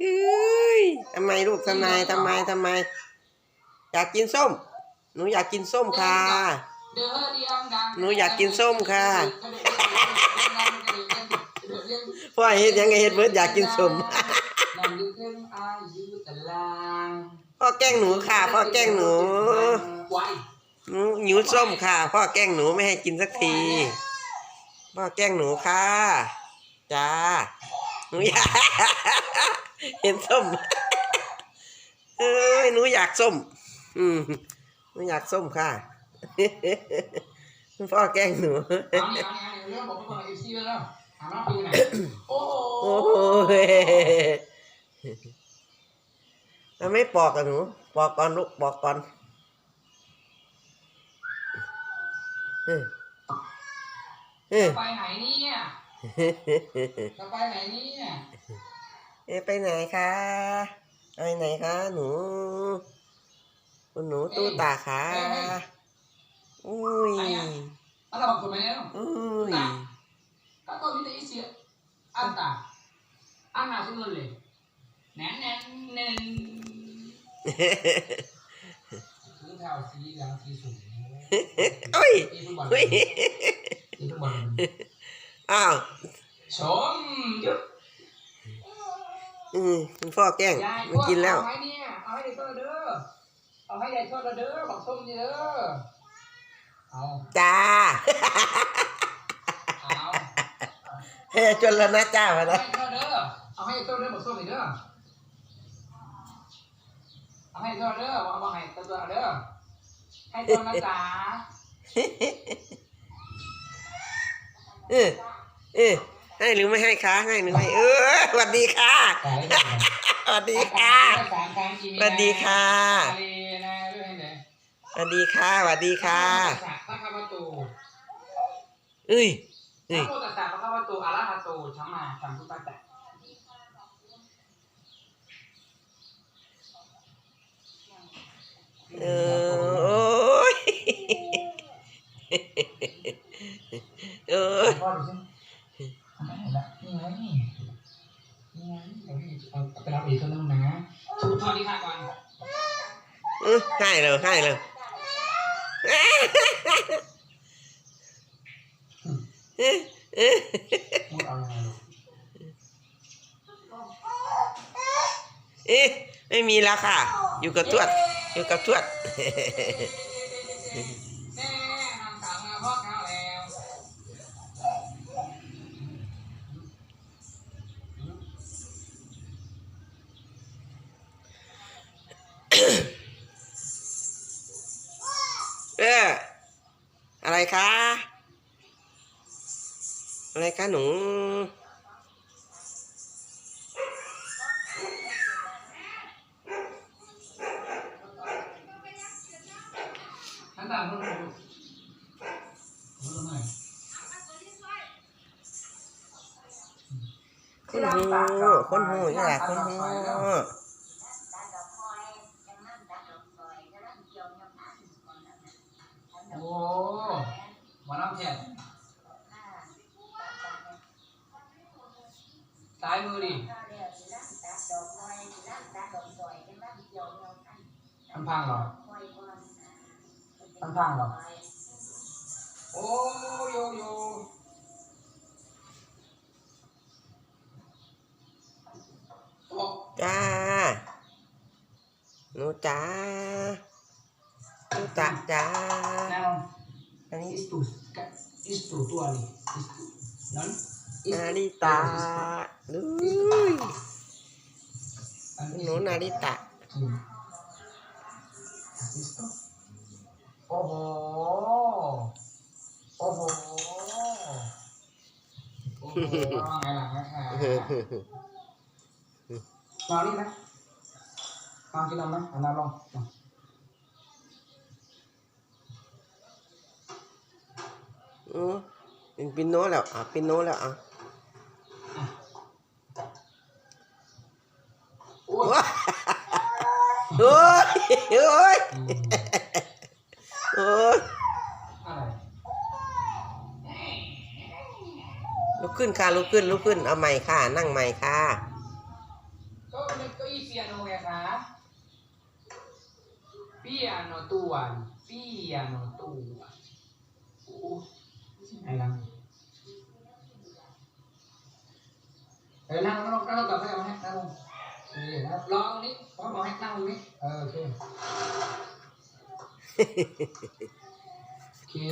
เอ้ยทำไมลูกทำไมทำไมทำไม อยากกินส้ม หนูอยากกินส้มค่ะเด้อเดียงดังหนูอยากกินส้มค่ะพ่อเฮ็ดหยังไงเฮ็ดเบิดอยากกินส้มนั่งอยู่เพิ่งอายุตะลางพ่อแกล้งหนูค่ะ พ่อแกล้งหนูไว้หนูหิวส้มค่ะ พ่อแกล้งหนูไม่ให้กินสักที พ่อแกล้งหนูค่ะจ้าหนูอยาก เห็นส้มเอ้ยหนูอยากส้ม อืมหนูอยากส้มค่ะพ่อแกล้งหนูโอ้โหโอ้ยแล้วไม่ปอกกับหนู ปอกก่อนลูกปอกก่อนเออเออไปไหนเนี่ยจะไปไหนเนี่ย เอ๊ะไปไหนคะไปไหนคะหนู คุณหนูตู้ตาคะอุ้ยแล้วเราบอกคนไหมเนี่ยอุ้ยก็ตัวนี้แต่อีเสียอันตาอันหนาสุดเลยแน่นแน่นแน่นคือเท้าสีเหลืองสีสูงโอ้ยตีฟุตบอลอุ้ยตีฟุตบอลอ้าวชมยุด อืมคุณพ่อแกล้งยายไม่กินแล้ว เอาให้เนี่ยเอาให้เด็กโทษเด้อเอาให้ยายโทษเด้อบอกส้มนี่เด้อเอาจ้าเอาเฮ้ยจนแล้วนะจ้ามาเอานะให้โทษเด้อเอาให้โทษเด้อบอกส้มนี่เด้อเอาให้โทษเด้อบอกเอาให้ตัวตัวเด้อให้โทษนะจ๊ะเออเออ ให้หรือไม่ให้คะให้หรือไม่เออสวัสดีค่ะสวัสดีค่ะสวัสดีค่ะสวัสดีค่ะสวัสดีค่ะพระข้าพเจ้าเอ้ยพเอ้ยระโมตัสสะพระข้าพเจ้าอาราหะโตชัมมาสัมพุทธัสสะเออโอ้ยเออพ่อดูสิทำไม ล่ะนี่ไงนี่ไงเดี๋ยวพี่เอาไปรับอีกตัวนึงนะถูกทอดที่ข้าก่อนอื้อให้เลยให้เลยเอ๊ะพูดเอายังไงลูกเอ๊ะไม่มีแล้วค่ะ อยู่กับทวด อยู่กับทวด อะไรคะ อะไรคะหนูน้ำตาลลูกลูกลูกหน่อยคนหูคนหูนี่แหละคนหู โอ้หมอน้ำเทียนซ้ายมือดิมันพังเหรอมันพังเหรอ โอ้โยโยโอ้จ้าหนูจ้าหนูจ้าจ้า now อันนี้ isto isto tu ali isto non นาริตาดูหนูนาริตะ ออเป็นปิโนแล้วอะปิโนแล้วอะโอ้ยโอ้ยโอ้ยโอ้ยลุกขึ้นค่ะลุกขึ้นลุกขึ้นเอาใหม่ค่ะ นั่งใหม่ค่ะก็มันก็อีเปียโนไงคะเปียโนตัวนเปียโนตัว এলাম এলাম আমরা কাজ করতে হবে হ্যাঁ কারণ এই না ব্লগ নি কোন ভাই নাম নি ওকে কে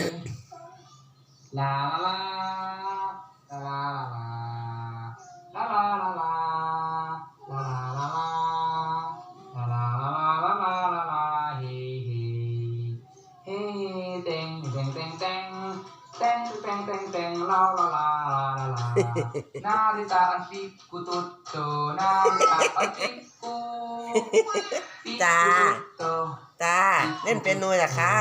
লা লা লা লা นาฬิตาอันปีกุตุโตนาฬิตาอันปีกุตุาตาเล่นเป็นนูเหรอคะ